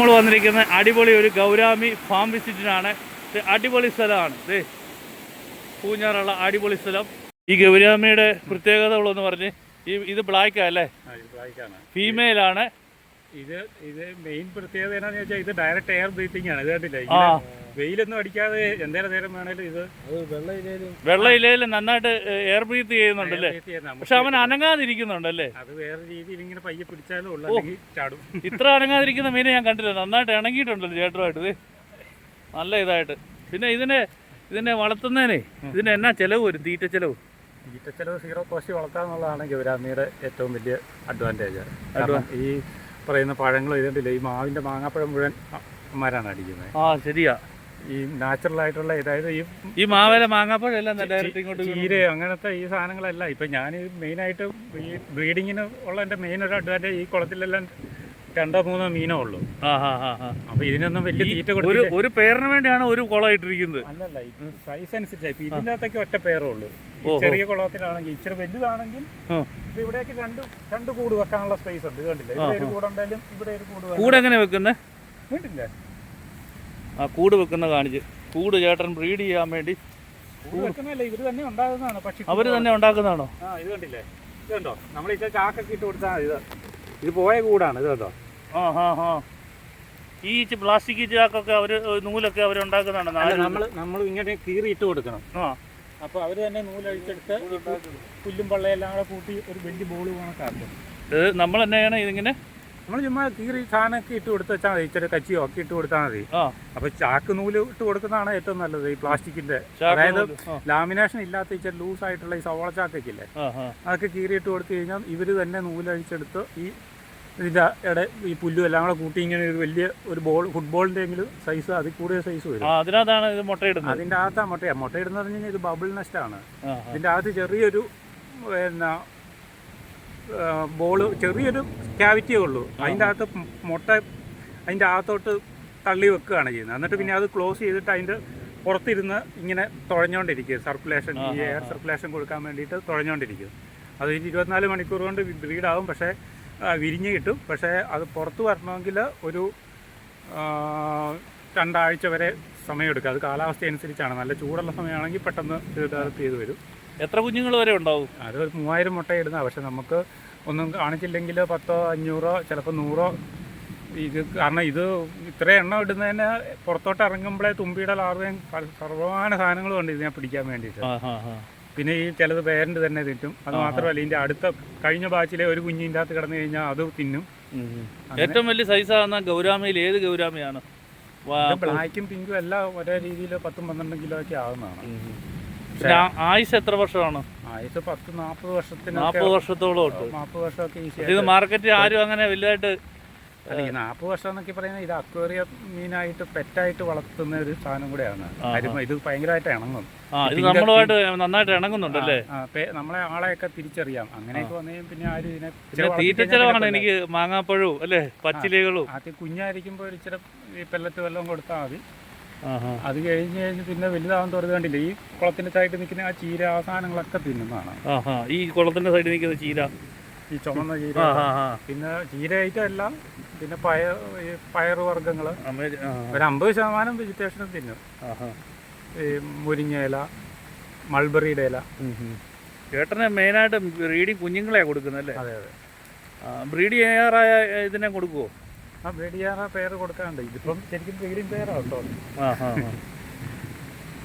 നമ്മൾ വന്നിരിക്കുന്നത് അടിപൊളി ഒരു ഗൗരാമി ഫാം വിസിറ്റിനാണ്. അടിപൊളി സ്ഥലമാണ്. ഇത് പൂഞ്ഞാറുള്ള അടിപൊളി സ്ഥലം. ഈ ഗൗരാമിയുടെ പ്രത്യേകതകളെന്ന് പറഞ്ഞ് ഈ ഇത് ബ്ലാക്കാ അല്ലേ? ബ്ലാക്കാണ്. ഫീമെയിലാണ് ഇത് ഇത് മെയിൻ പ്രത്യേകത എന്താണെന്ന് വെച്ചാൽ ഇത് ഡയറക്റ്റ് എയർ ബ്രീത്തിങ് ആണ്. ഇത് കണ്ടില്ലേ? ആ. വെയിലൊന്നും അടിക്കാതെ എന്തേലും നേരം വേണേലും ഇത് വെള്ള ഇലയിൽ നന്നായിട്ട് എയർ ബ്രീത്ത് ചെയ്യുന്നുണ്ടല്ലേ പക്ഷെ അവൻ അനങ്ങാതിരിക്കുന്നുണ്ടല്ലേ അത് വേറെ രീതിയിൽ ഇങ്ങനെ പയ്യെ പിടിച്ചാലും ഉള്ള ചാടും. ഇത്ര അനങ്ങാതിരിക്കുന്ന മീനെ ഞാൻ കണ്ടില്ല. നന്നായിട്ട് ഇണങ്ങിയിട്ടുണ്ടല്ലോ ചേട്ടറുമായിട്ട് ഇത്. നല്ല ഇതായിട്ട്. പിന്നെ ഇതിനെ ഇതിനെ വളർത്തുന്നതിനെ ഇതിന് എന്നാ ചെലവ് വരും? തീറ്റ ചെലവ്? ഈറ്റച്ചെലവ് സീറോ കോസ്റ്റ് വളർത്താന്നുള്ളതാണ് ഗൗരാമിയുടെ ഏറ്റവും വലിയ അഡ്വാന്റേജ് കാരണം ഈ പറയുന്ന പഴങ്ങൾ ഇതുണ്ടല്ലോ. ഈ മാവിന്റെ മാങ്ങാപ്പഴം മുഴുവൻ അമ്മമാരാണ് അടിക്കുന്നത്. ആ ശരിയാ. ഈ നാച്ചുറൽ ആയിട്ടുള്ള അതായത് ഈ ഈ മാവേല മാങ്ങാപ്പഴം എല്ലാം ഡയറക്റ്റ് ഇങ്ങോട്ട്. ചീര അങ്ങനത്തെ ഈ സാധനങ്ങളല്ല. ഇപ്പം ഞാൻ മെയിനായിട്ട് ഈ ബ്രീഡിങ്ങിന് ഉള്ള എന്റെ മെയിൻ ഒരു അഡ്വാന്റേജ് ഈ കുളത്തിലെല്ലാം രണ്ടോ മൂന്നോ മീനോ ഉള്ളൂ. അപ്പോൾ ഇതിനൊന്നും വലിയ തീറ്റ ഒരു ഒരു പേരിന് വേണ്ടിയാണ് ഒരു കുളം ഇട്ടിരിക്കുന്നത്. അല്ലല്ല സൈസ് അനുസരിച്ചായി അകത്തൊക്കെ ഒറ്റ പേരേ ഉള്ളൂ. ചെറിയ കുളത്തിലാണെങ്കിൽ ഇച്ചിരി വലുതാണെങ്കിൽ ഇത് ഇവിടേക്ക് രണ്ട് രണ്ട് കൂട് വെക്കാനുള്ള സ്പേസ് ഉണ്ട്. ഇത് കണ്ടില്ല? ഇവിടെ ഒരു കൂടുണ്ടെങ്കിലും ഇവിടെ ഒരു കൂട് കൂട് എങ്ങനെ വെക്കുന്നത് വീട്ടില്ല? ആ കൂട് വെക്കുന്ന കാണിച്ച്. കൂട് ചേട്ടൻ ബ്രീഡ് ചെയ്യാൻ വേണ്ടി കൂട് വെക്കുന്നതല്ല? ഇവർ തന്നെ ഉണ്ടാകുന്നതാണ് പക്ഷി അവർ തന്നെ ഉണ്ടാക്കുന്നതാണോ? ആ ഇത് കണ്ടില്ലേ? ഇത് കണ്ടോ? നമ്മൾ ഈ ചാക്കൊക്കെ ഇട്ട് കൊടുത്താൽ ഇത് ഇത് പോയ കൂടാണ്. ഇത് കണ്ടോ? ആ ഹാ ഹാ. ഈ പ്ലാസ്റ്റിക് ചാക്കൊക്കെ അവർ നൂലൊക്കെ അവർ ഉണ്ടാക്കുന്നതാണ് നമ്മൾ നമ്മൾ ഇങ്ങനെ കീറി ഇട്ട് കൊടുക്കണം. ആ. അപ്പോൾ അവർ തന്നെ നൂലഴിച്ചെടുത്ത് പുല്ലും പള്ളയെല്ലാം കൂടെ കൂട്ടി ഒരു വലിയ ബോൾ കണക്കാക്കും ഇത് നമ്മൾ തന്നെയാണ് ഇതിങ്ങനെ നമ്മൾ ചുമ്മാ കീറി സാധനമൊക്കെ ഇട്ട് കൊടുത്ത് വെച്ചാൽ മതി. ഇച്ചിരി കച്ചിയോ ഒക്കെ ഇട്ട് കൊടുത്താൽ മതി. അപ്പൊ ചാക്ക് നൂൽ ഇട്ട് കൊടുക്കുന്നതാണ് ഏറ്റവും നല്ലത് ഈ പ്ലാസ്റ്റിക്കിന്റെ. അതായത് ലാമിനേഷൻ ഇല്ലാത്ത ഇച്ചിരി ലൂസ് ആയിട്ടുള്ള ഈ സവോള ചാക്കൊക്കെ ഇല്ലേ? അതൊക്കെ കീറി കീറിയിട്ട് കൊടുത്തു കഴിഞ്ഞാൽ ഇവർ തന്നെ നൂലഴിച്ചെടുത്ത് ഈ ഇതിന്റെ ഇട ഈ പുല്ലും എല്ലാം കൂടെ കൂട്ടി ഇങ്ങനെ ഒരു വലിയ ഒരു ബോൾ ഫുട്ബോളിന്റെ എങ്കിലും സൈസ് അതിൽ കൂടുതൽ സൈസ് വരും. അതിനകത്താണ് ഇത് മുട്ടയിടുന്നത് അതിന്റെ അകത്താ മുട്ടയാ മുട്ടയിടുന്നത് പറഞ്ഞു കഴിഞ്ഞാൽ ഇത് ബബിൾ നെസ്റ്റാണ്. ഇതിന്റെ അകത്ത് ചെറിയൊരു പിന്നെ ബോൾ ചെറിയൊരു ക്യാവിറ്റിയേ ഉള്ളൂ. അതിന്റെ അകത്ത് മുട്ട അതിന്റെ അകത്തോട്ട് തള്ളി വെക്കുകയാണ് ചെയ്യുന്നത്. എന്നിട്ട് പിന്നെ അത് ക്ലോസ് ചെയ്തിട്ട് അതിന്റെ പുറത്തിരുന്ന് ഇങ്ങനെ തുഴഞ്ഞുകൊണ്ടിരിക്കുക സർക്കുലേഷൻ ഈ എയർ സർക്കുലേഷൻ കൊടുക്കാൻ വേണ്ടിയിട്ട് തുഴഞ്ഞുകൊണ്ടിരിക്കും അത് ഇരുപത്തിനാല് മണിക്കൂർ കൊണ്ട് ബ്രീഡാവും പക്ഷേ വിരിഞ്ഞ് കിട്ടും. പക്ഷേ അത് പുറത്ത് വരണമെങ്കിൽ ഒരു രണ്ടാഴ്ച വരെ സമയമെടുക്കും. അത് കാലാവസ്ഥ അനുസരിച്ചാണ്. നല്ല ചൂടുള്ള സമയമാണെങ്കിൽ പെട്ടെന്ന് ഇത് ഡെവലപ്പ് ചെയ്ത് വരും. എത്ര കുഞ്ഞുങ്ങൾ വരെ ഉണ്ടാവും? അത് ഒരു മൂവായിരം മുട്ട ഇടുന്ന പക്ഷെ നമുക്ക് ഒന്നും കാണിച്ചില്ലെങ്കിൽ പത്തോ അഞ്ഞൂറോ ചിലപ്പോൾ നൂറോ. ഇത് കാരണം ഇത് ഇത്രയും എണ്ണം ഇടുന്നതിന് പുറത്തോട്ട് ഇറങ്ങുമ്പോഴേ തുമ്പിയുടെ ലാർവയും സർവമാന സാധനങ്ങളും ഉണ്ട് ഇതിനെ പിടിക്കാൻ വേണ്ടിയിട്ട്. പിന്നെ ഈ ചിലത് പേരന്റ് തന്നെ തിന്നും. അത് മാത്രമല്ല ഇതിന്റെ അടുത്ത കഴിഞ്ഞ ബാച്ചിലെ ഒരു കുഞ്ഞിന്റെ അകത്ത് കിടന്നു കഴിഞ്ഞാൽ അത് തിന്നും. ഏറ്റവും വലിയ സൈസാകുന്ന ഗൗരാമയിൽ ഏത് ഗൗരാമയാണ്? ബ്ലാക്കും പിങ്കും എല്ലാം ഒരേ രീതിയിൽ പത്തും പന്ത്രണ്ടും കിലോ ഒക്കെ ആകുന്നതാണ്. ആയുസ് എത്ര വർഷമാണ്? ആയുസ് പത്ത് നാൽപ്പത് വർഷത്തിന് നാൽപ്പത് വർഷത്തോളം നാൽപ്പത് വർഷമൊക്കെ ഇത് മാർക്കറ്റിൽ ആരും അങ്ങനെ വലുതായിട്ട് അല്ല ഈ നാൽപ്പത് വർഷം എന്നൊക്കെ പറയുന്നത് ഇത് അക്വേറിയ മീനായിട്ട് പെറ്റായിട്ട് വളർത്തുന്ന ഒരു സാധനം കൂടെയാണ്. ഇത് ഭയങ്കരമായിട്ട് ഇണങ്ങും. ഇത് നമ്മളുമായിട്ട് നന്നായിട്ട് ഇണങ്ങുന്നുണ്ടല്ലേ അല്ലേ? നമ്മളെ ആളെയൊക്കെ തിരിച്ചറിയാം. അങ്ങനെയൊക്കെ വന്നു പിന്നെ ആരും ഇതിനെ തീറ്റച്ചെലവാണ് തീറ്റ ചിലവാണ് എനിക്ക് മാങ്ങാപ്പഴവും അല്ലേ? പച്ചിലകളും. ആദ്യം കുഞ്ഞായിരിക്കുമ്പോൾ ഒരു ഇച്ചിരി ഈ പെല്ലറ്റ് വെള്ളം കൊടുത്താൽ മതി. അത് കഴിഞ്ഞ് കഴിഞ്ഞ് പിന്നെ വലുതാവാൻ തുറന്നു കണ്ടില്ല? ഈ കുളത്തിന്റെ സൈഡിൽ നിൽക്കുന്ന ആ ചീര ആ സാധനങ്ങളൊക്കെ തിന്നുന്നതാണ്. ഈ കുളത്തിന്റെ സൈഡിൽ നിൽക്കുന്ന ചീര. ഈ ചുമന്ന ചീര പിന്നെ ചീര ഐറ്റം എല്ലാം പിന്നെ പയർ ഈ പയറുവർഗങ്ങൾ വർഗങ്ങൾ ഒരു അമ്പത് ശതമാനം വെജിറ്റേഷനും തിന്നും. ഈ മുരിങ്ങ ഇല മൾബറിയുടെ ഇല. ചേട്ടന് മെയിനായിട്ട് ബ്രീഡിങ് കുഞ്ഞുങ്ങളെയാണ് കൊടുക്കുന്നല്ലേ അതെ അതെ. ബ്രീഡ് ചെയ്യാറായ ഇതിനെ കൊടുക്കുമോ ആ ബ്രീഡ് ചെയ്യാറ പേര് കൊടുക്കാണ്ട് ഇതിപ്പം ശരിക്കും ബ്രീഡിങ് പേരാണ് കേട്ടോ.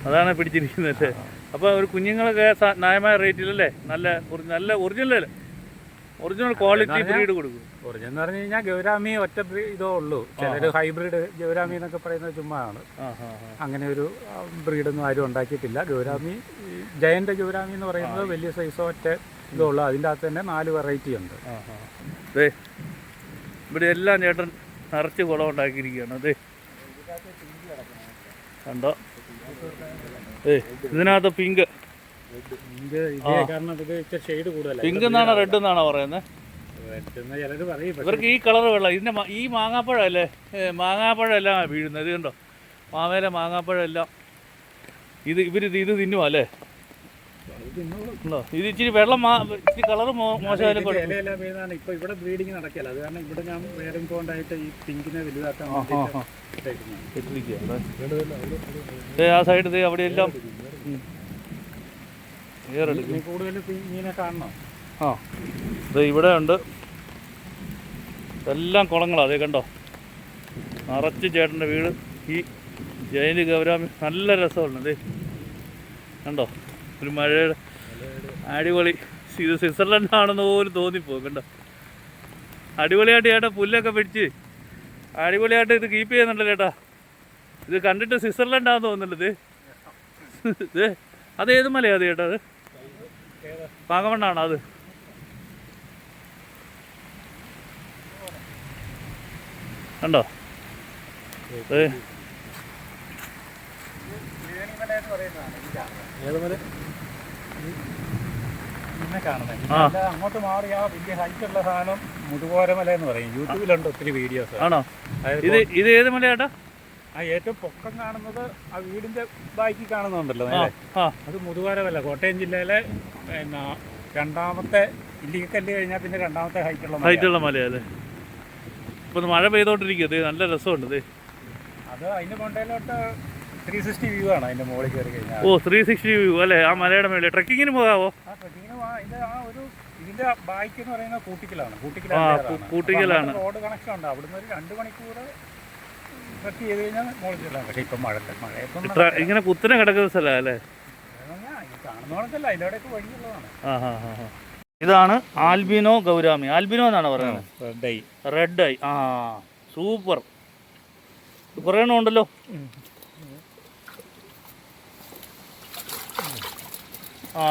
അതാണ് പിടിച്ചിരിക്കുന്നത് അല്ലേ? അപ്പോൾ ഒരു കുഞ്ഞുങ്ങളൊക്കെ നയമായ ന്യായമായ റേറ്റിലല്ലേ നല്ല നല്ല ഒറിജിനൽ അല്ലേ? ഒറിജിനൽ ക്വാളിറ്റി ബ്രീഡ് കൊടുക്കും. ഒറിജിനൽ എന്ന് പറഞ്ഞു കഴിഞ്ഞാൽ ഗൗരാമി ഒറ്റ ഇതോ ഉള്ളൂ. ചിലർ ഹൈബ്രിഡ് ഗൗരാമി എന്നൊക്കെ പറയുന്നത് ചുമ്മാ ആണ്. ആ ആ ആ അങ്ങനെ ഒരു ബ്രീഡൊന്നും ആരും ഉണ്ടാക്കിയിട്ടില്ല. ഗൗരാമി ജയന്റ് ഗൗരാമി എന്ന് പറയുന്നത് വലിയ സൈസോ ഒറ്റ ഇതേ ഉള്ളൂ. അതിന്റെ അകത്ത് തന്നെ നാല് വെറൈറ്റി ഉണ്ട്. ഇവിടെ എല്ലാം ചേട്ടൻ നിറച്ച് കുളം ഉണ്ടാക്കിയിരിക്കുകയാണ്. അതെ കണ്ടോ? ഏ ഇതിനകത്ത് പിങ്ക് പിങ്ക് എന്നാണോ റെഡ് എന്നാണോ പറയുന്നത് ഇവർക്ക് ഈ കളർ വെള്ളം ഇതിന്റെ ഈ ഏ, എല്ലാം വീഴുന്നത് ഇത് കണ്ടോ? മാവേല മാങ്ങാപ്പഴമെല്ലാം ഇത് ഇവരിത് ഇത് തിന്നുവാ അല്ലേ? ഇത് ഇച്ചിരി വെള്ളം ഇച്ചിരി കളറ് മോശമായാലും ഇപ്പൊ ഇവിടെ ബ്രീഡിങ് നടക്കില്ല അത് കാരണം ഇവിടെ ഞാൻ വേറെ കൊണ്ടായിട്ട് ഈ പിങ്കിനെ വലുതാക്കാൻ ആ, സൈഡ് അവിടെ എല്ലാം ഏറെടുക്കും ഇനി കൂടുതൽ മീനെ കാണണം? ആ. ഇത് ഇവിടെ ഉണ്ട്. എല്ലാം കുളങ്ങളാണ് അതേ കണ്ടോ? നിറച്ച് ചേട്ടന്റെ വീട്. ഈ ജയന്റ് ഗൗരാമി നല്ല രസമുണ്ട്. അതേ കണ്ടോ? ഒരു മഴയുടെ അടിപൊളി. ഇത് സ്വിറ്റ്സർലൻഡ് ആണെന്ന് പോലും തോന്നിപ്പോ കണ്ടോ? അടിപൊളിയായിട്ട് ചേട്ടാ പുല്ലൊക്കെ പിടിച്ച് അടിപൊളിയായിട്ട് ഇത് കീപ്പ് ചെയ്യുന്നുണ്ടല്ലോ ചേട്ടാ. ഇത് കണ്ടിട്ട് സ്വിറ്റ്സർലൻഡ് ആണെന്ന് തോന്നുന്നുണ്ട് ഇത്. അത് ഏത് മലയാ അത് ചേട്ടാ അത്? വാഗമണ്ണാണോ അത്? കണ്ടോ? അങ്ങോട്ട് മാറി ആ വലിയ ഹൈറ്റ് ഉള്ള സാധനം മുതുകോരമല എന്ന് പറയും. യൂട്യൂബിലുണ്ട് ഒത്തിരി വീഡിയോസ് ആണോ? ഇത് ഇത് ഏത് മലയാട്ടാ? ആ ഏറ്റവും പൊക്കം കാണുന്നത് ആ വീടിന്റെ ബാക്കി കാണുന്നുണ്ടല്ലോ അത് മുതുവാരമല്ല കോട്ടയം ജില്ലയിലെ പിന്നെ രണ്ടാമത്തെ ഇല്ലിക്കല്ല് കഴിഞ്ഞാൽ പിന്നെ രണ്ടാമത്തെ ഹൈറ്റുള്ള ഹൈറ്റുള്ള മലയല്ലേ? ഇപ്പൊ മഴ പെയ്തോണ്ടിരിക്കും നല്ല രസമുണ്ട് അത് അതിന്റെ കൊണ്ടയിലോട്ട് ത്രീ സിക്സ്റ്റി വ്യൂ ആണ് അതിന്റെ മുകളിൽ കയറി കഴിഞ്ഞാൽ. ഓ ത്രീ സിക്സ്റ്റി വ്യൂ അല്ലേ? ആ മലയുടെ മേളിൽ. ട്രക്കിങ്ങിന് പോകാവോ? ആ ട്രക്കിങ്ങിന് പോവാം അതിന്റെ ആ ഒരു ഇതിന്റെ ബാക്ക് എന്ന് പറയുന്നത് കൂട്ടിക്കലാണ്. കൂട്ടിക്കലാണ്. റോഡ് കണക്ഷൻ ഉണ്ട്. അവിടുന്ന് ഒരു രണ്ട് മണിക്കൂർ ട്രക്ക് ചെയ്ത് കഴിഞ്ഞാൽ മുകളിൽ ചെല്ലാം പക്ഷേ ഇപ്പം മഴ മഴയത്തൊന്നും ട്ര- ഇങ്ങനെ കുത്തനെ കിടക്കുന്ന സ്ഥലമാണ് അല്ലേ? കാണുന്നോളത്തല്ല അതിലൂടെയൊക്കെ വഴിയുള്ളതാണ്. ആ ഹാ ഹാ ഹാ ഇതാണ് ആൽബിനോ ഗൗരാമി. ആൽബിനോ എന്നാണ് പറയുന്നത്? റെഡ് ഐ റെഡ് ഐ ആ സൂപ്പർ. കുറേ എണ്ണം ഉണ്ടല്ലോ. ആ.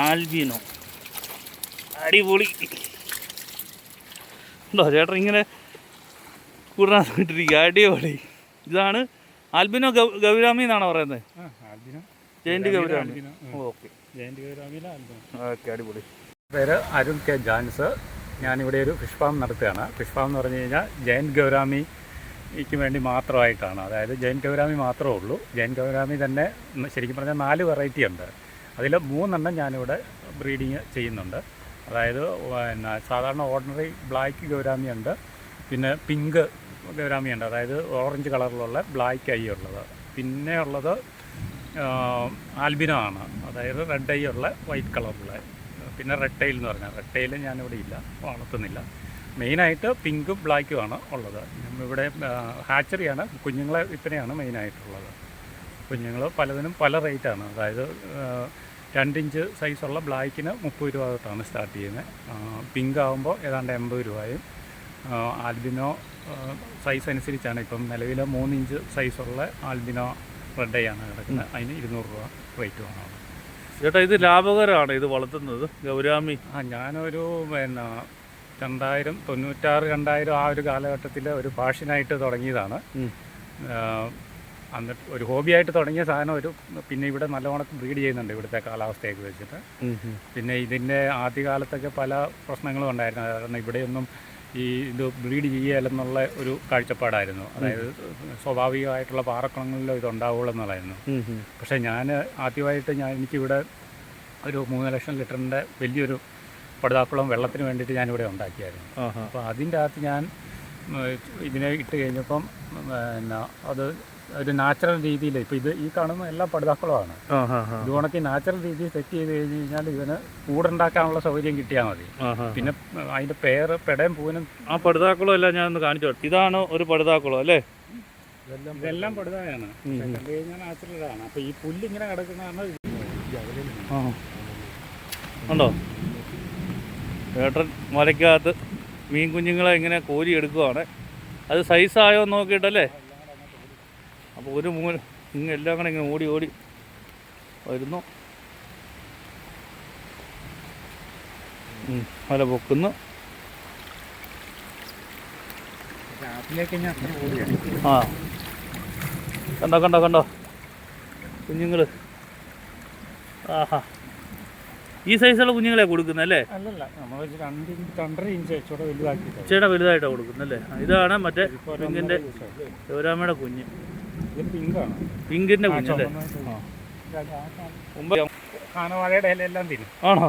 ആൽബിനോ. അടിപൊളി. ഉണ്ടോ ചേട്ടൻ ഇങ്ങനെ കൂടാന്നിട്ടിരിക്കുക അടിപൊളി. ഇതാണ് ആൽബിനോ ഗൗരാമി എന്നാണ് പറയുന്നത്? Albino. Giant gourami. Okay. Giant ഗൗരാമിയിലെ okay അടിപൊളി. പേര് അരുൺ കെ ജാൻസ് ഞാനിവിടെ ഒരു ഫിഷ് ഫാം നടത്തുകയാണ്. ഫിഷ് ഫാം എന്ന് പറഞ്ഞു കഴിഞ്ഞാൽ ജയന്റ് ഗൗരാമിക്ക് വേണ്ടി മാത്രമായിട്ടാണ്. അതായത് ജയന്റ് ഗൗരാമി മാത്രമേ ഉള്ളൂ. ജയന്റ് ഗൗരാമി തന്നെ ശരിക്കും പറഞ്ഞാൽ നാല് വെറൈറ്റി ഉണ്ട്. അതിൽ മൂന്നെണ്ണം ഞാനിവിടെ ബ്രീഡിങ് ചെയ്യുന്നുണ്ട്. അതായത് പിന്നെ സാധാരണ ഓർഡിനറി ബ്ലാക്ക് ഗൗരാമി ഉണ്ട്. പിന്നെ പിങ്ക് ഗൗരാമി ഉണ്ട് അതായത് ഓറഞ്ച് കളറിലുള്ള ബ്ലാക്ക് ഐ ഉള്ളത്. പിന്നെ ഉള്ളത് ആൽബിനോ ആണ്. അതായത് റെഡ് ഐ ഉള്ള വൈറ്റ് കളറുള്ള പിന്നെ റെഡ് ടൈൽ എന്ന് പറഞ്ഞാൽ റെഡ് ടൈൽ ഞാനിവിടെ ഇല്ല വളർത്തുന്നില്ല. മെയിനായിട്ട് പിങ്കും ബ്ലാക്കും ആണ് ഉള്ളത്. ഇവിടെ ഹാച്ചറിയാണ് കുഞ്ഞുങ്ങളെ വിൽപ്പനയാണ് മെയിനായിട്ടുള്ളത്. കുഞ്ഞുങ്ങൾ പലതിനും പല റേറ്റാണ് അതായത് രണ്ടിഞ്ച് സൈസുള്ള ബ്ലാക്കിന് മുപ്പത് രൂപ തൊട്ടാണ് സ്റ്റാർട്ട് ചെയ്യുന്നത്. പിങ്ക് ആകുമ്പോൾ ഏതാണ്ട് എൺപത് രൂപയും ആൽബിനോ സൈസ് അനുസരിച്ചാണ്. ഇപ്പം നിലവിൽ മൂന്നിഞ്ച് സൈസുള്ള ആൽബിനോ റെഡ് ആണ് കിടക്കുന്നത്. അതിന് ഇരുന്നൂറ് രൂപ റേറ്റ് വേണം ചേട്ടാ ഇത് ലാഭകരമാണ് ഇത് വളർത്തുന്നത്. ഗൗരാമി. ആ ഞാനൊരു പിന്നെ രണ്ടായിരം തൊണ്ണൂറ്റാറ് രണ്ടായിരം ആ ഒരു കാലഘട്ടത്തിൽ ഒരു പാഷനായിട്ട് തുടങ്ങിയതാണ്. അന്ന് എന്നിട്ട് ഒരു ഹോബിയായിട്ട് തുടങ്ങിയ സാധനം ഒരു പിന്നെ ഇവിടെ നല്ലവണ്ണം ബ്രീഡ് ചെയ്യുന്നുണ്ട് ഇവിടുത്തെ കാലാവസ്ഥയൊക്കെ വെച്ചിട്ട്. പിന്നെ ഇതിന്റെ ആദ്യകാലത്തൊക്കെ പല പ്രശ്നങ്ങളും ഉണ്ടായിരുന്നു. കാരണം ഇവിടെയൊന്നും ഈ ഇത് ബ്രീഡ് ചെയ്യലെന്നുള്ള ഒരു കാഴ്ചപ്പാടായിരുന്നു. അതായത് സ്വാഭാവികമായിട്ടുള്ള പാറക്കുളങ്ങളിലോ ഇത് ഉണ്ടാവുള്ളൂ എന്നുള്ളതായിരുന്നു പക്ഷേ ഞാൻ ആദ്യമായിട്ട് ഞാൻ എനിക്കിവിടെ ഒരു മൂന്ന് ലക്ഷം ലിറ്ററിന്റെ വലിയൊരു പടുതാക്കുളം വെള്ളത്തിന് വേണ്ടിയിട്ട് ഞാനിവിടെ ഉണ്ടാക്കിയായിരുന്നു. അപ്പോൾ അതിന്റെ അകത്ത് ഞാൻ ഇതിനെ ഇട്ട് കഴിഞ്ഞപ്പം എന്നാ പിന്നെ അത് ഒരു നാച്ചുറൽ രീതിയിൽ ഇപ്പൊ ഇത് ഈ കാണുന്ന എല്ലാ പഠിതാക്കളുമാണ്. ഇത് ഉണക്കി നാച്ചുറൽ രീതിയിൽ സെറ്റ് ചെയ്ത് കഴിഞ്ഞ് കഴിഞ്ഞാൽ ഇതിന് കൂടുണ്ടാക്കാനുള്ള സൗകര്യം കിട്ടിയാൽ മതി. പിന്നെ അതിന്റെ പേര് പെടയും പൂവിനും ആ പടുതാക്കുളം എല്ലാം ഞാൻ ഒന്ന് കാണിച്ചു. ഇതാണ് ഒരു പടുതാക്കുളം അല്ലേ? ഇതെല്ലാം പടുതായാണ്. കണ്ടു കഴിഞ്ഞാൽ നാച്ചുറലാണ് അപ്പോൾ ഈ പുല്ല് ഇങ്ങനെ കിടക്കുന്നതാണ്. ഉണ്ടോ? മലയ്ക്കകത്ത് മീൻ കുഞ്ഞുങ്ങളെ ഇങ്ങനെ കോരി എടുക്കുവാണ്. അത് സൈസായോ നോക്കിയിട്ടല്ലേ? അപ്പോൾ ഒരു മൂല ഇങ്ങനെ എല്ലാം കൂടെ ഇങ്ങനെ ഓടി ഓടി വരുന്നു. മല പൊക്കുന്നു. ആ. കണ്ടോ കണ്ടോ കണ്ടോ? കുഞ്ഞുങ്ങൾ ആഹാ. ഈ സൈസുള്ള കുഞ്ഞുങ്ങളെ കൊടുക്കുന്നത് അല്ലേ? ചേട്ടാ വലുതായിട്ടാണ് കൊടുക്കുന്നത് അല്ലേ? ഇതാണ് മറ്റേ കുഞ്ഞിന്റെ ശിവരാമയുടെ കുഞ്ഞ്. കുഞ്ഞല്ലേ മുമ്പ് കാനവാഴയുടെ ഇലയെല്ലാം തിരും ആണോ?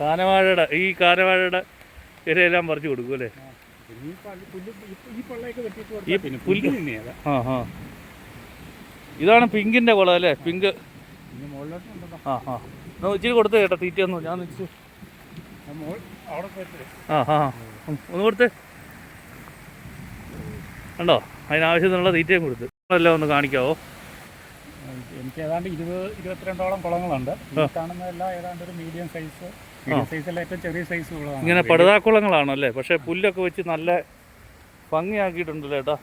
കാനവാഴയുടെ ഈ കാനവാഴയുടെ ഇരയെല്ലാം പറിച്ചു കൊടുക്കും അല്ലേ? ഇതാണ് പിങ്കിന്റെ കുളം അല്ലേ? പിങ്ക്. ആ ആ. എന്നാ ഇച്ചിരി കൊടുത്ത് കേട്ടോ തീറ്റ ഞാൻ ആ ആ ഒന്ന് കൊടുത്ത്. കണ്ടോ? അതിനാവശ്യത്തിനുള്ള തീറ്റയും കൊടുത്ത്. എല്ലാം ഒന്ന് കാണിക്കാവോ? എനിക്ക് ഏതാണ്ട് ഇരുപത് ഇരുപത്തിരണ്ടോളം കുളങ്ങളുണ്ട്. കാണുന്നതെല്ലാം ഏതാണ്ട് ഒരു മീഡിയം സൈസ് ഇങ്ങനെ പടുതാക്കുളങ്ങളാണോ അല്ലേ? പക്ഷെ പുല്ലൊക്കെ വെച്ച് നല്ല ഭംഗിയാക്കിയിട്ടുണ്ടല്ലോ ഏട്ടാ?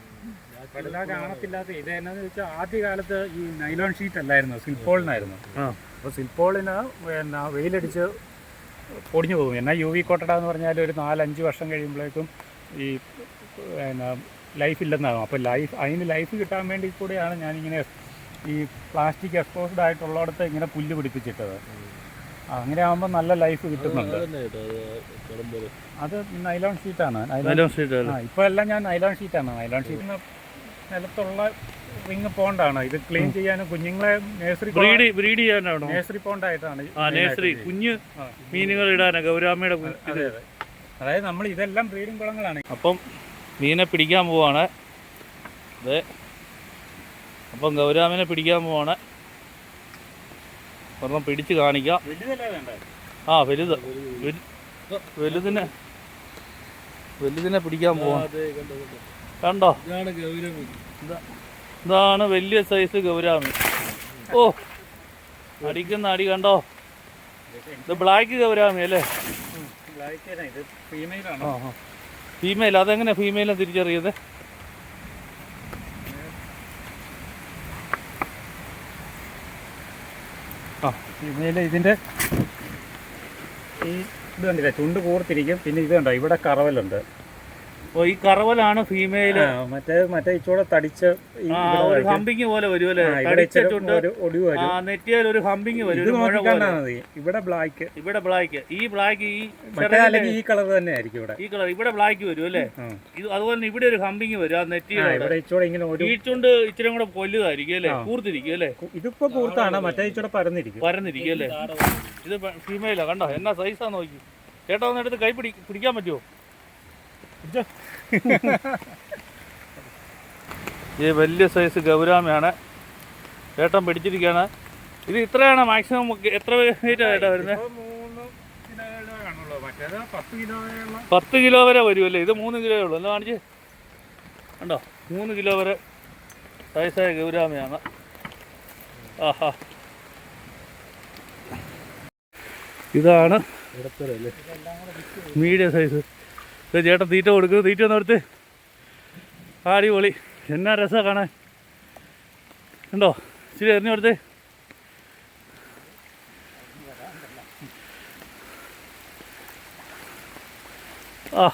പടുതാ കാണത്തില്ലാത്ത ഇത് എന്നാന്ന് വെച്ചാൽ ആദ്യ കാലത്ത് ഈ നൈലോൺ ഷീറ്റ് അല്ലായിരുന്നു സിൽപോളിനായിരുന്നു ആ. അപ്പോൾ സിൽപോളിന് പിന്നെ വെയിലടിച്ച് പൊടിഞ്ഞു പോകും. എന്നാ യു വി കോട്ടട എന്ന് പറഞ്ഞാൽ ഒരു നാലഞ്ച് വർഷം കഴിയുമ്പോഴേക്കും ഈ പിന്നെ ലൈഫ് ഇല്ലെന്നാകും അപ്പോൾ ലൈഫ് അതിന് ലൈഫ് കിട്ടാൻ വേണ്ടി കൂടെയാണ് ഞാനിങ്ങനെ ഈ പ്ലാസ്റ്റിക് എക്സ്പോസ്ഡ് ആയിട്ടുള്ളിടത്ത് ഇങ്ങനെ പുല്ല് പിടിപ്പിച്ചിട്ടത്. അങ്ങനെ ആകുമ്പോൾ നല്ല ലൈഫ് കിട്ടുന്നുണ്ട്. അത് നൈലോൺ ഷീറ്റാണ് നൈലോൺ ആ ഇപ്പോൾ എല്ലാം ഞാൻ നൈലോൺ ഷീറ്റാണ് നൈലോൺ ഷീറ്റിന് നിലത്തുള്ള റിങ് പോണ്ടാണ് ഇത് ക്ലീൻ ചെയ്യാനും കുഞ്ഞുങ്ങളെ നേഴ്സറി ബ്രീഡ് ബ്രീഡ് ചെയ്യാനാണോ? നേഴ്സറി പോണ്ടായിട്ടാണ് ആ നേഴ്സറി കുഞ്ഞ് മീനുകൾ ഇടാനാണ് ഗൗരാമയുടെ അതായത് നമ്മൾ ഇതെല്ലാം ബ്രീഡിംഗ് കുളങ്ങളാണ്. അപ്പം മീനെ പിടിക്കാൻ പോവാണ്. അതെ അപ്പം ഗൗരാമിനെ പിടിക്കാൻ പോവാണ്. ഒരെണ്ണം പിടിച്ച് കാണിക്കാം. ആ വലുത്. വലു- വലുതിനെ വലുതിനെ പിടിക്കാൻ പോവാ കണ്ടോ ഇതാ- ഇതാണ് വലിയ സൈസ് ഗൗരാമി. ഓ അടിക്കുന്ന അടി കണ്ടോ? ഇത് ബ്ലാക്ക് ഗൗരാമി അല്ലേ? ഇത് ഫീമെയിലാണ് ആ ആ. ഫീമെയിൽ അതെങ്ങനെ ഫീമെയിലെ തിരിച്ചറിയത് ആ. ഫീമെയിൽ ഇതിന്റെ ഈ ഇത് കണ്ടില്ല? ചുണ്ട് കൂർത്തിരിക്കും. പിന്നെ ഇത് കണ്ടോ? ഇവിടെ കറവലുണ്ട്. ഈ കറവലാണ് ഫീമെയിൽ മറ്റേ മറ്റേ ഇച്ചൂടെ തടിച്ച് ഒരു ഹമ്പിങ് പോലെ വരും ഇവിടെ ഒരു നെറ്റിയാൽ ഹമ്പിങ് വരും ഇവിടെ ബ്ലാക്ക് ഇവിടെ ബ്ലാക്ക് ഈ ബ്ലാക്ക് ഈ ഈ കളർ തന്നെ ആയിരിക്കും ഇവിടെ. ഈ കളർ ഇവിടെ ബ്ലാക്ക് വരും അല്ലേ? ഇത് അതുപോലെ തന്നെ ഇവിടെ ഒരു ഹമ്പിങ് വരും ആ നെറ്റിയുടെ ഇച്ചിരി കൂടെ കൊല്ലുതായിരിക്കും അല്ലേ? കൂർത്തിരിക്കും അല്ലേ? ഇതിപ്പോ കൂർത്താണ് മറ്റേ ഇച്ചൂടെ പരന്നിരിക്കും. പരന്നിരിക്കും അല്ലേ? ഇത് ഫീമെയിലാ കണ്ടോ? എന്നാ സൈസാ നോക്കി. ചേട്ടാ ഒന്ന് എടുത്ത് കൈ പിടി പിടിക്കാൻ പറ്റുമോ. ഈ വലിയ സൈസ് ഗൗരാമയാണ്. ഏട്ടം പിടിച്ചിരിക്കുകയാണ്. ഇത് ഇത്രയാണ് മാക്സിമം എത്ര വെയിറ്റ് ചേട്ടാ വരുന്നത്? പത്ത് കിലോ വരെ വരുമല്ലേ ഇത് മൂന്ന് കിലോ ഉള്ളൂ. എന്നാ കാണിച്ച്? കണ്ടോ? മൂന്ന് കിലോ വരെ സൈസായ ഗൗരാമയാണ്. ആഹാ. ഇതാണ് മീഡിയം സൈസ് ചേട്ടൻ തീറ്റ കൊടുക്കുന്നു തീറ്റ ഒന്ന് എടുത്ത് അടിപൊളി. എന്നാ രസമാണ് കാണാൻ. ഉണ്ടോ ഇച്ചിരി എറിഞ്ഞു കൊടുത്ത്. ആ.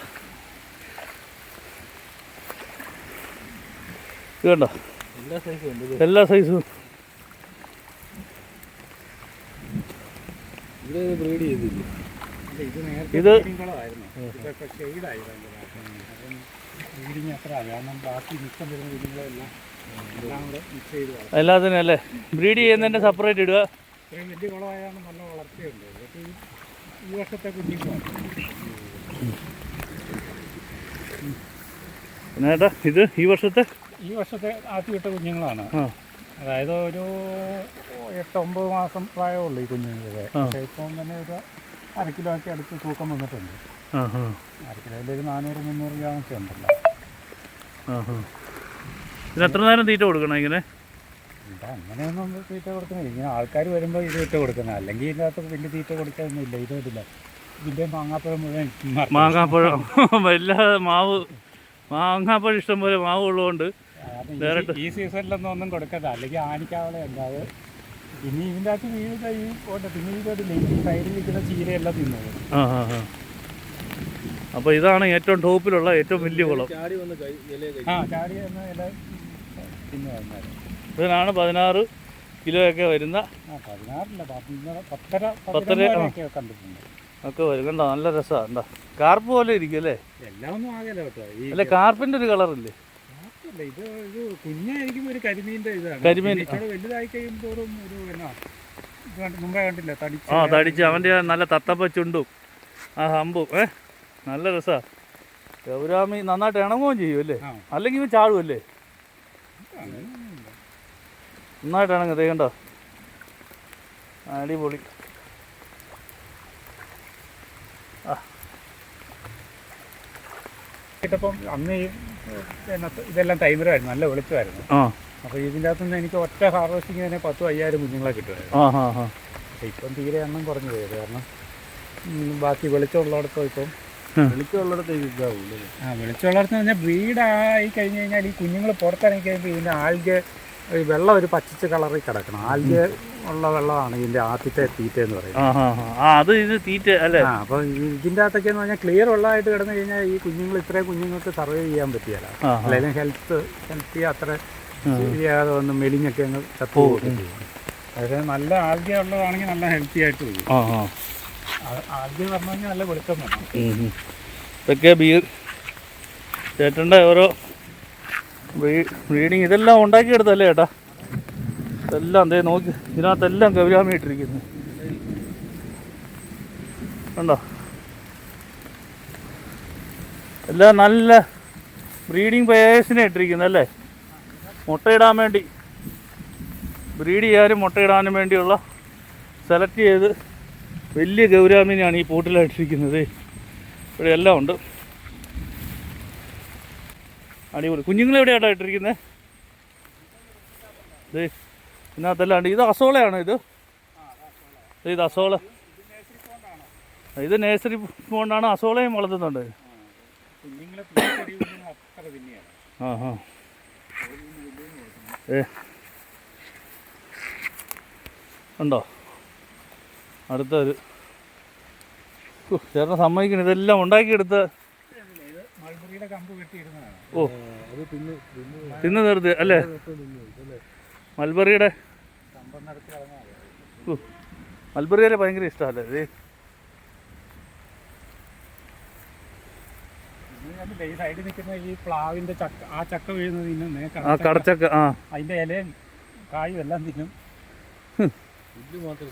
ഇത് കണ്ടോ? എല്ലാ സൈസും എല്ലാ സൈസും ഇവിടെ ബ്രീഡ് ചെയ്തില്ല? ഇത് എല്ലാത്തിനും അല്ലേ? ബ്രീഡ് ചെയ്യുന്നതിന്റെ സെപ്പറേറ്റ് ഇടുക? വലിയ കുളമായാണ് നല്ല വളർച്ചയുണ്ട്. ഇതൊക്കെ ഈ- ഈ വർഷത്തെ കുഞ്ഞുങ്ങളാണ് പിന്നെ ഇത് ഈ വർഷത്തെ? ഈ വർഷത്തെ ആദ്യവിട്ട കുഞ്ഞുങ്ങളാണ്. അതായത് ഒരു എട്ട് ഒമ്പത് മാസം പ്രായമുള്ളൂ ഈ കുഞ്ഞുങ്ങൾക്ക്. പക്ഷേ ഇപ്പം തന്നെ ഒരു അര ഒക്കെ അടുത്ത് തൂക്കം വന്നിട്ടുണ്ട്. അര കിലോയിൽ ഒരു നാനൂറ് മുന്നൂറ് ഗ്രാമൊക്കെ ഉണ്ടല്ലോ. ആ ആ എത്ര നേരം തീറ്റ കൊടുക്കണം ഇങ്ങനെ? അങ്ങനെയൊന്നും തീറ്റ കൊടുക്കുന്നില്ല. ഇങ്ങനെ ആൾക്കാർ വരുമ്പോൾ ഇത് ഇട്ട് കൊടുക്കുന്നത് അല്ലെങ്കിൽ ഇതിന്റെ അകത്ത് വലിയ തീറ്റ കൊടുക്കാനൊന്നുമില്ല. ഇത് ഇതില്ല. ഇതിന്റെ മാങ്ങാപ്പഴം മുഴുവൻ മാങ്ങാപ്പഴം. എല്ലാ മാവ് മാങ്ങാപ്പഴം ഇഷ്ടം പോലെ മാവ് ഉള്ളതുകൊണ്ട് ഈ- സീസണിലൊന്നും ഒന്നും കൊടുക്കണ്ട. അല്ലെങ്കിൽ ആനിക്കാവളെ ഉണ്ടാവ് ഇനി ഇതിന്റെ അകത്ത് ഈ കൊണ്ട് പിന്നെ ഇതിന്റെ ഈ സൈഡിൽ നിൽക്കുന്ന ചീരയെല്ലാം തിന്നത്. ആ ആ ആ. അപ്പോൾ ഇതാണ് ഏറ്റവും ടോപ്പിലുള്ള ഏറ്റവും വലിയ കുളം ചാടി വന്ന് കൈ ഇലയെ കൈ. ആ ചാടി എന്ന ഇല തിന്നു വന്നാൽ ഇതിനാണ് പതിനാറ് കിലോയൊക്കെ വരുന്ന ആ പതിനാറില്ല പതിനൊന്നര പത്തര പത്തര, ആ. പതിനൊന്നരയൊക്കെ കണ്ടിട്ടുണ്ട്. ഒക്കെ വരും. കണ്ടോ? നല്ല രസമാണ് കണ്ടോ? കാർപ്പ് പോലെ ഇരിക്കും അല്ലേ? എല്ലാം ഒന്നും ആകല കേട്ടോ. ഈ അല്ല കാർപ്പിന്റെ ഒരു കളറില്ലേ? അല്ല, ഇത് ഒരു കുഞ്ഞായിരിക്കും ഒരു ഇതാണ്. കരിമീൻ, വലുതായി കഴിയുമ്പോഴും ഒരു എന്നാ ഇത് കണ്ട് മുമ്പേ കണ്ടില്ല തടിച്ച് ആ തടിച്ച് അവന്റെ നല്ല തത്തപ്പ ചുണ്ടും ആ ഹമ്പും ഏ നല്ല രസാ. ഗൗരാമി നന്നായിട്ട് ഇണങ്ങുകയും ചെയ്യും അല്ലേ? ആ. അല്ലെങ്കിൽ ഇവൻ ചാടുമല്ലേ നന്നായിട്ട് ഇണങ്ങും ദേ കണ്ടോ? അടിപൊളി. ഇട്ടപ്പം അന്ന് ഇതെല്ലാം ടൈമറായിരുന്നു നല്ല വെളുപ്പമായിരുന്നു അപ്പൊ അപ്പോൾ ഇതിന്റെ അകത്തുനിന്ന് എനിക്ക് ഒറ്റ ഹാർവെസ്റ്റിംഗ് തന്നെ പത്തും അയ്യായിരം കുഞ്ഞുങ്ങളെ കിട്ടുമായിരുന്നു. ഇപ്പം തീരെ എണ്ണം കുറഞ്ഞു പോയത് കാരണം ബാക്കി വെളിച്ചമുള്ളിടത്തോ ഇപ്പം വെളിച്ചമുള്ളിടത്തേക്ക് ഇതാവൂല്ലേ ആ വെളിച്ചമുള്ളിടത്ത് പറഞ്ഞാൽ ബ്രീഡായി കഴിഞ്ഞ് കഴിഞ്ഞാൽ ഈ കുഞ്ഞുങ്ങൾ പുറത്തിറങ്ങി കഴിയുമ്പോൾ ഇതിന്റെ ആൽഗ ഈ വെള്ളം ഒരു പച്ചിച്ച് കളറിൽ കിടക്കണം. ആൽഗ ഉള്ള വെള്ളമാണ് ഇതിന്റെ ആദ്യത്തെ തീറ്റ എന്ന് പറയുന്നത്. ആ അത് ഇത് തീറ്റ അല്ലേ? ആ അപ്പോൾ ഇതിന്റെ അകത്തൊക്കെ എന്ന് പറഞ്ഞാൽ ക്ലിയർ വെള്ളമായിട്ട് കിടന്നു കഴിഞ്ഞാൽ ഈ കുഞ്ഞുങ്ങൾ ഇത്രയും കുഞ്ഞുങ്ങൾക്ക് സർവൈവ് ചെയ്യാൻ പറ്റിയല്ല. അല്ലെങ്കിൽ ഹെൽത്ത് ഹെൽത്തി അത്ര ചെയ്യാതെ ഒന്ന് മെലിഞ്ഞൊക്കെ അങ്ങ് ചത്തുപോകും അതായത് നല്ല ആൽഗ ഉള്ളതാണെങ്കിൽ നല്ല ഹെൽത്തി ആയിട്ട് വരും. ആൽഗ പറഞ്ഞു കഴിഞ്ഞാൽ നല്ല വെളുക്കം വേണം. ഇതൊക്കെ ബീർ ചേട്ടന്റെ ഓരോ ബ്രീഡിങ് ഇതെല്ലാം ഉണ്ടാക്കിയെടുത്തല്ലേ ചേട്ടാ ഇതെല്ലാം ദേ നോക്കി ഇതിനകത്തെല്ലാം ഗൗരാമി ഇട്ടിരിക്കുന്നു. കണ്ടോ? എല്ലാം നല്ല ബ്രീഡിങ് പേഴ്സിനെ ഇട്ടിരിക്കുന്നു അല്ലേ? മുട്ടയിടാൻ വേണ്ടി ബ്രീഡ് ചെയ്യാനും മുട്ടയിടാനും വേണ്ടിയുള്ള സെലക്ട് ചെയ്ത് വലിയ ഗൗരാമിനെയാണ് ഈ പൂട്ടിലായിട്ടിരിക്കുന്നത്. ഇവിടെ എല്ലാം ഉണ്ട്. അടിപൊളി. കുഞ്ഞുങ്ങളെ എവിടെയാട്ടോ ഇട്ടിരിക്കുന്നത് ഇത് ഇതിനകത്തെല്ലാം ഉണ്ട്. ഇത് അസോളയാണ് ഇത്? ഇത് അസോള. ഇത് നേഴ്സറി പോണ്ടാണ് അസോളയും വളർത്തുന്നുണ്ട്. കുഞ്ഞുങ്ങൾ ആ ആ. ഏ ഉണ്ടോ? അടുത്തൊരു. ചേട്ടനെ സമ്മതിക്കണം ഇതെല്ലാം ഉണ്ടാക്കിയെടുത്ത് കമ്പ് ഓ. അത് പിന്നെ പിന്നെ തിന്ന് നിർത്തി അല്ലേ? മൽബറിയുടെ മൽബറി അല്ലേ? മൽബറിയുടെ ഭയങ്കര ഇഷ്ടമല്ലേ ഇത്? സൈഡിൽ നിൽക്കുന്ന ഈ പ്ലാവിന്റെ ചക്ക ആ ചക്ക വീഴുന്നത് ആ കടച്ചക്ക ആ. അതിന്റെ ഇലയും കായും എല്ലാം തിന്നും. പുല്ല് മാത്രം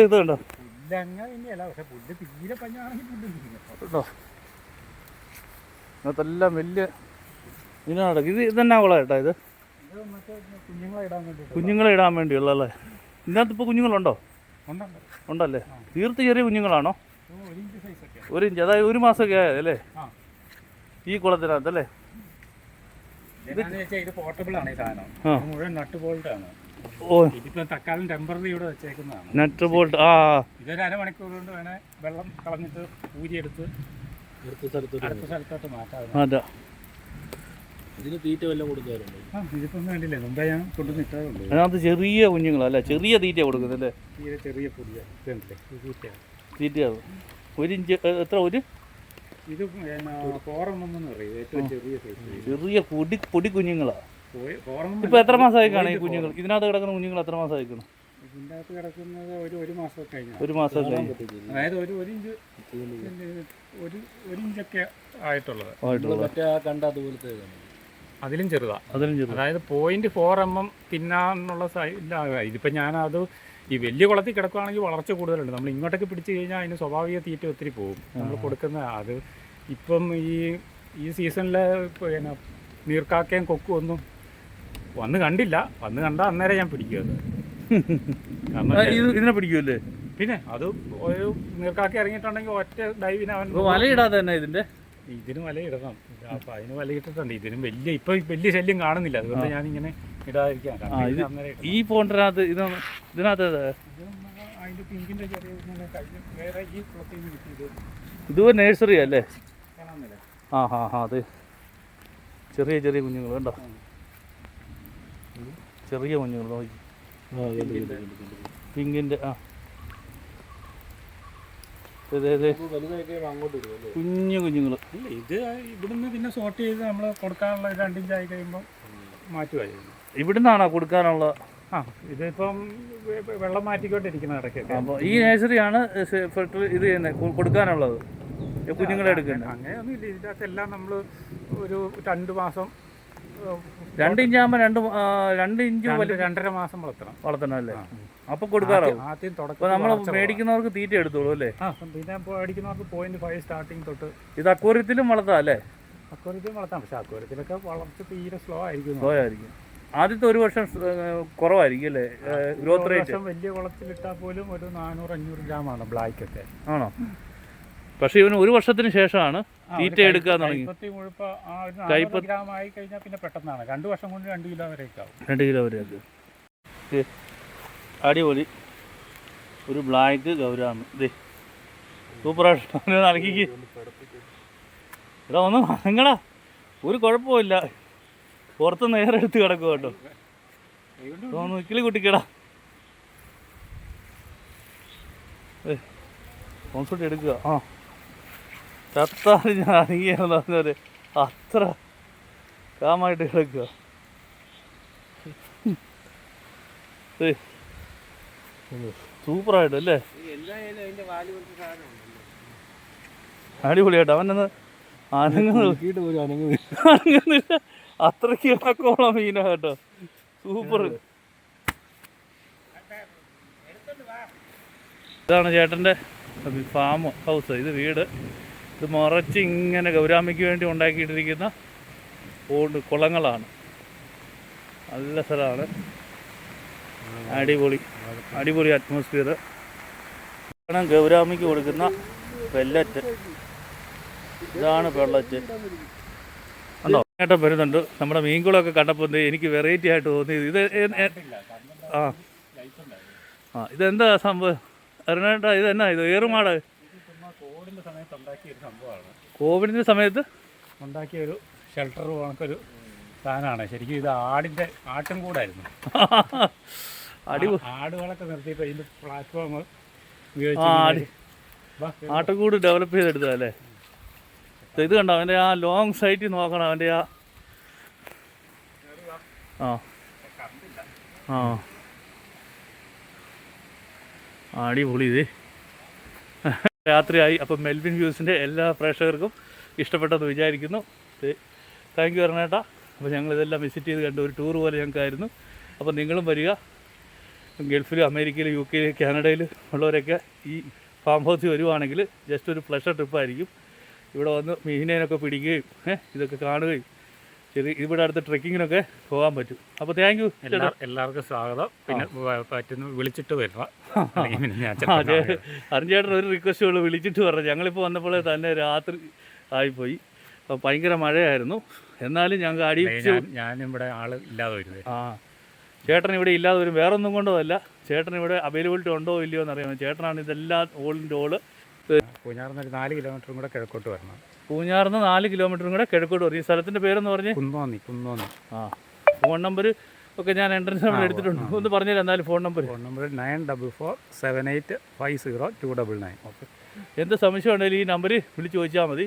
ഇത് കണ്ടോ? പുല്ല് അങ്ങനെ ഇല്ല പക്ഷെ പുല്ല് തീരെ പഞ്ഞാണെങ്കിൽ പുല്ല് തിന്നും ഇതിനകത്തെല്ലാം വലിയ ഇതിനാണ് ഇത് ഇതെന്നാ കുളം കേട്ടോ ഇത്? കുഞ്ഞുങ്ങളെ ഇടാൻ വേണ്ടിയുള്ള അല്ലേ? ഇതിനകത്ത് ഇപ്പോൾ കുഞ്ഞുങ്ങളുണ്ടോ? ഉണ്ടല്ലേ? തീർത്ത് ചെറിയ കുഞ്ഞുങ്ങളാണോ? ഒരു ഇഞ്ച്. അതായത് ഒരു മാസമൊക്കെ ആയതല്ലേ? ആ ഈ കുളത്തിനകത്ത് അല്ലേ? ഇത് പോർട്ടബിൾ ആണ് ഈ സാധനം. മുഴുവൻ നട്ട് ബോൾട്ടാണ് ഓ. ഇതിപ്പോ തക്കാലം ടെമ്പററി ഇവിടെ വെച്ചേക്കുന്നതാണ്. നെറ്റ് ബോൾട്ട് ആ. ഇതൊരു അരമണിക്കൂർ കൊണ്ട് വേണേ വെള്ളം കളഞ്ഞിട്ട് ഊരിയെടുത്ത് അടുത്ത സ്ഥലത്തോട്ട് അടുത്ത മാറ്റാം അതാ. ഇതിന് തീറ്റ വല്ലതും കൊടുക്കാറുണ്ട്? ആ ഇതിപ്പം വേണ്ടില്ലേ. മുമ്പേ ഞാൻ കൊണ്ടുവന്നിട്ടേ ഉള്ളൂ അതിനകത്ത് ചെറിയ കുഞ്ഞുങ്ങളല്ല ചെറിയ തീറ്റ കൊടുക്കുന്നല്ലേ തീരെ ചെറിയ തീറ്റയാണ് തീറ്റയാണ് ഒരു ഇഞ്ച് എത്ര ഒരു? ഇത് കോറമെന്ന് പറയും. ഏറ്റവും ചെറിയ ചെറിയ പൊടി പൊടി കുഞ്ഞുങ്ങളാ. ഇപ്പൊ എത്ര മാസമായി കാണും ഈ കുഞ്ഞുങ്ങൾ ഇതിനകത്ത് കിടക്കുന്ന കുഞ്ഞുങ്ങൾ എത്ര മാസമായി കാണും ഇതിന്റെ അകത്ത് കിടക്കുന്നത് ഒരു ഒരു മാസം കഴിഞ്ഞാൽ ഒരു മാസം കഴിഞ്ഞ്. അതായത് ഒരു ഒരു ഇഞ്ച് ഒരു ഒരു ഇഞ്ചൊക്കെ ആയിട്ടുള്ളത്. മറ്റേ കണ്ട അതുപോലത്തെ. അതിലും ചെറുതാ. അതിലും ചെറുത്. അതായത് പോയിന്റ് ഫോർ എം എം പിന്നാന്നുള്ള ഇല്ല ഇതിപ്പോൾ ഞാനത് ഈ വലിയ കുളത്തിൽ കിടക്കുകയാണെങ്കിൽ വളർച്ച കൂടുതലുണ്ട്. നമ്മൾ ഇങ്ങോട്ടൊക്കെ പിടിച്ചു കഴിഞ്ഞാൽ അതിന് സ്വാഭാവിക തീറ്റ ഒത്തിരി പോകും. നമ്മൾ കൊടുക്കുന്ന അത് ഇപ്പം ഈ ഈ സീസണിൽ പിന്നെ നീർക്കാക്കയും കൊക്കും ഒന്നും വന്ന് കണ്ടില്ല. വന്ന് കണ്ടാൽ അന്നേരം ഞാൻ പിടിക്കും അത്. കാരണം ആ, ഇത് ഇതിനെ പിടിക്കൂല്ലേ പിന്നെ അത് ഒരു നീർക്കാക്കി ഇറങ്ങിയിട്ടുണ്ടെങ്കിൽ ഒറ്റ ഡൈവിന് അവൻ വലയിടാതെ തന്നെ ഇതിന്റെ? ഇതിന് വല ഇടണം. അപ്പൊ അതിന് വല ഇട്ടിട്ടുണ്ട്. ഇതിനും വലിയ ഇപ്പൊ വലിയ ശല്യം കാണുന്നില്ല. അതുകൊണ്ട് ഞാൻ ഇങ്ങനെ ഇടാതിരിക്കാം. ഈ പോണ്ടിനകത്ത് ഇത് ഇതിനകത്ത് ഇത് നഴ്സറി അല്ലേ? ആ ഹാ ഹാ അതെ ചെറിയ ചെറിയ കുഞ്ഞുങ്ങൾ കണ്ടോ? ചെറിയ കുഞ്ഞുങ്ങൾ നോക്കി. പിങ്കിന്റെ ആ. കുഞ്ഞു കുഞ്ഞുങ്ങൾ ഇല്ല ഇത് ഇവിടുന്ന് പിന്നെ സോർട്ട് ചെയ്ത് നമ്മൾ കൊടുക്കാനുള്ള രണ്ടിഞ്ചായി കഴിയുമ്പോൾ മാറ്റുമായിരുന്നു. ഇവിടുന്നാണോ കൊടുക്കാനുള്ള? ആ ഇതിപ്പം വെള്ളം മാറ്റിക്കൊണ്ടിരിക്കുന്ന ഇടയ്ക്ക് അപ്പോൾ ഈ നേഴ്സറിയാണ് ഫെർട്ടിൽ ഇത് ചെയ്യുന്നത് കൊടുക്കാനുള്ളത്? ഈ കുഞ്ഞുങ്ങളെ എടുക്കുന്നത് അങ്ങനെയൊന്നുമില്ല ഇതിന്റെ അകത്തെല്ലാം നമ്മൾ ഒരു രണ്ട് മാസം രണ്ട് ഇഞ്ചാകുമ്പോൾ രണ്ട് രണ്ട് ഇഞ്ച് രണ്ടര മാസം വളർത്തണം. വളർത്തണം അല്ലേ? അപ്പൊ കൊടുക്കാറോ? കൊടുക്കാറാവും ആദ്യം- തുടക്കം നമ്മൾ മേടിക്കുന്നവർക്ക് തീറ്റ എടുത്തോളൂ അല്ലേ? പിന്നെ ഇപ്പോൾ അടിക്കുന്നവർക്ക് പോയിന്റ് ഫൈവ് സ്റ്റാർട്ടിങ് തൊട്ട് ഇത് അക്വരത്തിലും വളർത്താം അല്ലേ? അക്വരത്തിൽ വളർത്താം. പക്ഷെ അക്വരത്തിലൊക്കെ വളർച്ച തീരെ സ്ലോ ആയിരിക്കും. സ്ലോ ആയിരിക്കും. ആദ്യത്തെ ഒരു വർഷം കുറവായിരിക്കും അല്ലേ? ഗ്രോത്ത് റേറ്റ് വലിയ കുളത്തിലിട്ടാൽ പോലും ഒരു നാനൂറ് അഞ്ഞൂറ് ഗ്രാമാണ് ബ്ലാക്കൊക്കെ ആണോ? പക്ഷേ ഇവന് ഒരു വർഷത്തിന് ശേഷമാണ് തീറ്റ എടുക്കാൻ തുടങ്ങി. കൈപ്പത്തി കഴിഞ്ഞാൽ പിന്നെ പെട്ടെന്നാണ്. രണ്ട് വർഷം കൊണ്ട് രണ്ട് കിലോ വരെ രണ്ട് കിലോ വരെയൊക്കെ. അടിപൊളി. ഒരു ബ്ലാക്ക് ഗൗരാമ് ദേ സൂപ്പറായിട്ട് നൽകിക്ക് എടാ ഒന്ന് നിങ്ങളാ ഒരു കുഴപ്പമില്ല പുറത്ത് നേരെ എടുത്ത് കിടക്കുക കേട്ടോ. ഒന്ന് കിളി കുട്ടിക്കടാ. ഏ കോൺസെപ്റ്റ് എടുക്കുക. ആ. ചത്താറ് ഞാൻ അനങ്ങിയെന്ന് പറഞ്ഞവര് അത്ര കാമായിട്ട് കിടക്കുക സൂപ്പറായിട്ട് അല്ലേ? അടിപൊളിയായിട്ട്. അവനെന്ന് അനങ്ങുന്നു അനങ്ങുന്നില്ല. അത്രയ്ക്ക് ഇണക്കമുള്ള മീനാ കേട്ടോ. സൂപ്പർ. ഇതാണ് ചേട്ടന്റെ ഫാം ഹൗസ്. ഇത് വീട്. ഇത് മറച്ച് ഇങ്ങനെ ഗൗരാമിക്ക് വേണ്ടി ഉണ്ടാക്കിയിട്ടിരിക്കുന്ന ഓട് കുളങ്ങളാണ്. നല്ല സ്ഥലമാണ്. അടിപൊളി അടിപൊളി അറ്റ്മോസ്ഫിയർ കാരണം ഗൗരാമിക്ക് കൊടുക്കുന്ന പെല്ലറ്റ് ഇതാണ് പെള്ളറ്റ് ഉണ്ടോ? നേട്ടം വരുന്നുണ്ട്. നമ്മുടെ മീൻകുളമൊക്കെ കണ്ടപ്പോൾ എനിക്ക് വെറൈറ്റി ആയിട്ട് തോന്നി. ഇത് ആ. ഇതെന്താ സംഭവം? അരുണേട്ടാ ഇത് എന്നാ ഇത്? ഏറുമാട്? ഉണ്ടാക്കിയ ഒരു സംഭവമാണ്. കോവിഡിന്റെ സമയത്ത്? ഉണ്ടാക്കിയ ഒരു ഷെൽട്ടർ കണക്കൊരു സാധനമാണ്. ശരിക്കും ഇത് ആടിന്റെ ആട്ടും കൂടായിരുന്നു. ആടുകളൊക്കെ നിർത്തിയിട്ട് ഇതിന്റെ പ്ലാറ്റ്ഫോം ആ, ഉപയോഗിച്ച് ഡെവലപ്പ് ആട്ടുകൂട് ഡെവലപ്പ് ചെയ്തെടുത്തതല്ലേ? ഇത് കണ്ടോ? അവന്റെ ആ ലോങ് സൈറ്റിൽ നോക്കണം അവന്റെ ആ ആ ആ. ആ, അടിപൊളി ഇത്. രാത്രിയായി. അപ്പം മെൽവിൻ വ്യൂസിന്റെ എല്ലാ പ്രേക്ഷകർക്കും ഇഷ്ടപ്പെട്ടെന്ന് വിചാരിക്കുന്നു. താങ്ക് യു അരണേട്ടാ. അപ്പോൾ ഞങ്ങളിതെല്ലാം വിസിറ്റ് ചെയ്ത് കണ്ട ഒരു ടൂർ പോലെ ഞങ്ങൾക്കായിരുന്നു. അപ്പോൾ നിങ്ങളും വരിക. ഗൾഫിൽ അമേരിക്കയിൽ യു കെയിൽ കാനഡയിൽ ഉള്ളവരൊക്കെ ഈ ഫാം ഹൗസിൽ വരുവാണെങ്കിൽ ജസ്റ്റ് ഒരു പ്ലഷർ ട്രിപ്പായിരിക്കും ഇവിടെ വന്ന് മീനേനൊക്കെ പിടിക്കുകയും ഇതൊക്കെ കാണുകയും ചെറിയ ഇവിടെ അടുത്ത് ട്രെക്കിങ്ങിനൊക്കെ പോകാൻ പറ്റും. അപ്പോൾ താങ്ക് യു എല്ലാവർക്കും സ്വാഗതം. പിന്നെ പറ്റുന്നു വിളിച്ചിട്ട് വരണം അറിഞ്ഞേട്ടൻ ഒരു റിക്വസ്റ്റ് ഉള്ളൂ വിളിച്ചിട്ട് പറഞ്ഞു. ഞങ്ങളിപ്പോൾ വന്നപ്പോൾ തന്നെ രാത്രി ആയിപ്പോയി. അപ്പോൾ ഭയങ്കര മഴയായിരുന്നു. എന്നാലും ഞങ്ങൾക്ക് അടിച്ച് ഞാൻ ഞാനിവിടെ ആൾ ഇല്ലാതെ വരുന്നത് ആ. ചേട്ടൻ ഇവിടെ ഇല്ലാതെ വരും. വേറെ ഒന്നും കൊണ്ടല്ല ചേട്ടൻ ഇവിടെ അവൈലബിലിറ്റി ഉണ്ടോ ഇല്ലയോ എന്നറിയാം ചേട്ടനാണ് ഇതെല്ലാം ഓളിന്റെ ഓൾ പൂഞ്ഞാറിന്ന് ഒരു നാല് കിലോമീറ്ററും കൂടെ കിഴക്കോട്ട് വരണം. പൂഞ്ഞാറിന്ന് നാല് കിലോമീറ്ററും കൂടെ കിഴക്കോട്ട് വരും. ഈ സ്ഥലത്തിന്റെ പേരെന്ന് പറഞ്ഞ്. കുന്നോന്നി കുന്നോന്നി. ആ ഫോൺ നമ്പർ ഒക്കെ ഞാൻ എൻട്രൻസ് നമ്പർ എടുത്തിട്ടുണ്ട്. ഒന്ന് പറഞ്ഞുതരാം എന്നാലും phone number phone number nine double four seven eight five zero two double nine. Okay. എന്ത് സംശയം ഉണ്ടെങ്കിലും ഈ നമ്പർ വിളിച്ച് ചോദിച്ചാൽ മതി.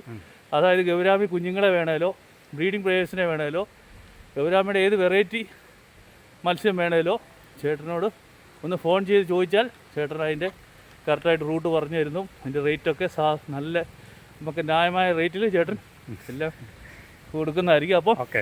അതായത് ഗൗരാമി കുഞ്ഞുങ്ങളെ വേണേലോ ബ്രീഡിംഗ് പ്ലേയേഴ്സിനെ വേണേലോ ഗൗരാമിയുടെ ഏത് വെറൈറ്റി മത്സ്യം വേണേലോ ചേട്ടനോട് ഒന്ന് ഫോൺ ചെയ്ത് ചോദിച്ചാൽ ചേട്ടൻ അതിന്റെ കറക്റ്റായിട്ട് റൂട്ട് പറഞ്ഞു തരുന്നു. അതിന്റെ റേറ്റൊക്കെ സാ നല്ല നമുക്ക് ന്യായമായ റേറ്റിൽ ചേട്ടൻ എല്ലാം കൊടുക്കുന്നതായിരിക്കും. അപ്പോൾ ഓക്കെ.